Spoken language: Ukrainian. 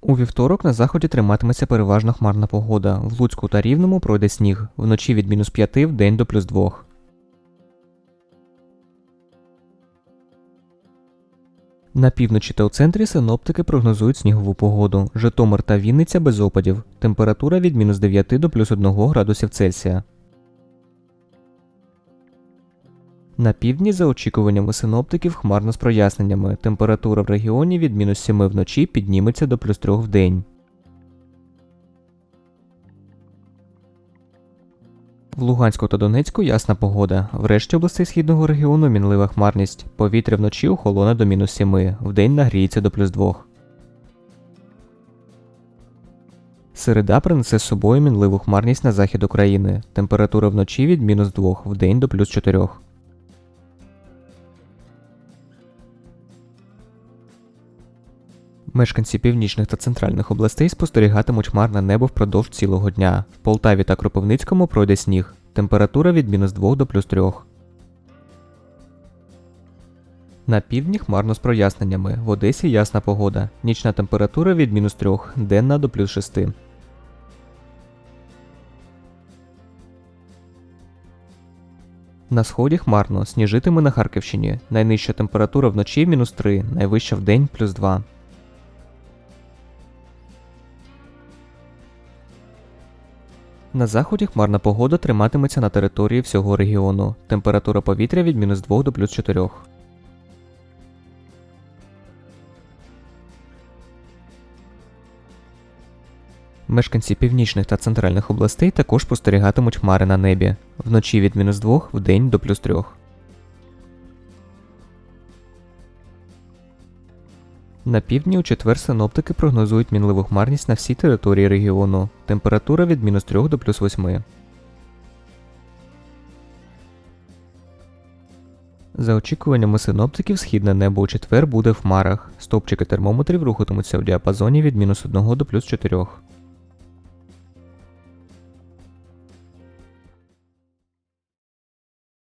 У вівторок на заході триматиметься переважно хмарна погода. В Луцьку та Рівному пройде сніг. Вночі від мінус 5 в день до плюс 2. На півночі та у центрі синоптики прогнозують снігову погоду. Житомир та Вінниця без опадів. Температура від мінус 9 до плюс 1 градусів Цельсія. На півдні, за очікуваннями синоптиків, хмарно з проясненнями. Температура в регіоні від мінус 7 вночі підніметься до плюс 3 в день. В Луганську та Донецьку ясна погода. В решті областей східного регіону мінлива хмарність. Повітря вночі охолоне до мінус 7, вдень нагріється до плюс 2. Середа принесе з собою мінливу хмарність на захід України. Температура вночі від мінус 2, вдень до плюс 4. Мешканці північних та центральних областей спостерігатимуть хмарне небо впродовж цілого дня. В Полтаві та Кропивницькому пройде сніг. Температура від мінус 2 до плюс 3. На півдні хмарно з проясненнями. В Одесі ясна погода. Нічна температура від мінус 3, денна до плюс 6. На сході хмарно, сніжитиме на Харківщині. Найнижча температура вночі мінус 3, найвища в день плюс 2. На заході хмарна погода триматиметься на території всього регіону. Температура повітря від мінус 2 до плюс 4. Мешканці північних та центральних областей також спостерігатимуть хмари на небі. Вночі від мінус 2 в день до плюс 3. На півдні у четвер синоптики прогнозують мінливу хмарність на всій території регіону. Температура від мінус 3 до плюс 8. За очікуваннями синоптиків, східне небо у четвер буде в хмарах. Стовпчики термометрів рухатимуться в діапазоні від мінус 1 до плюс 4.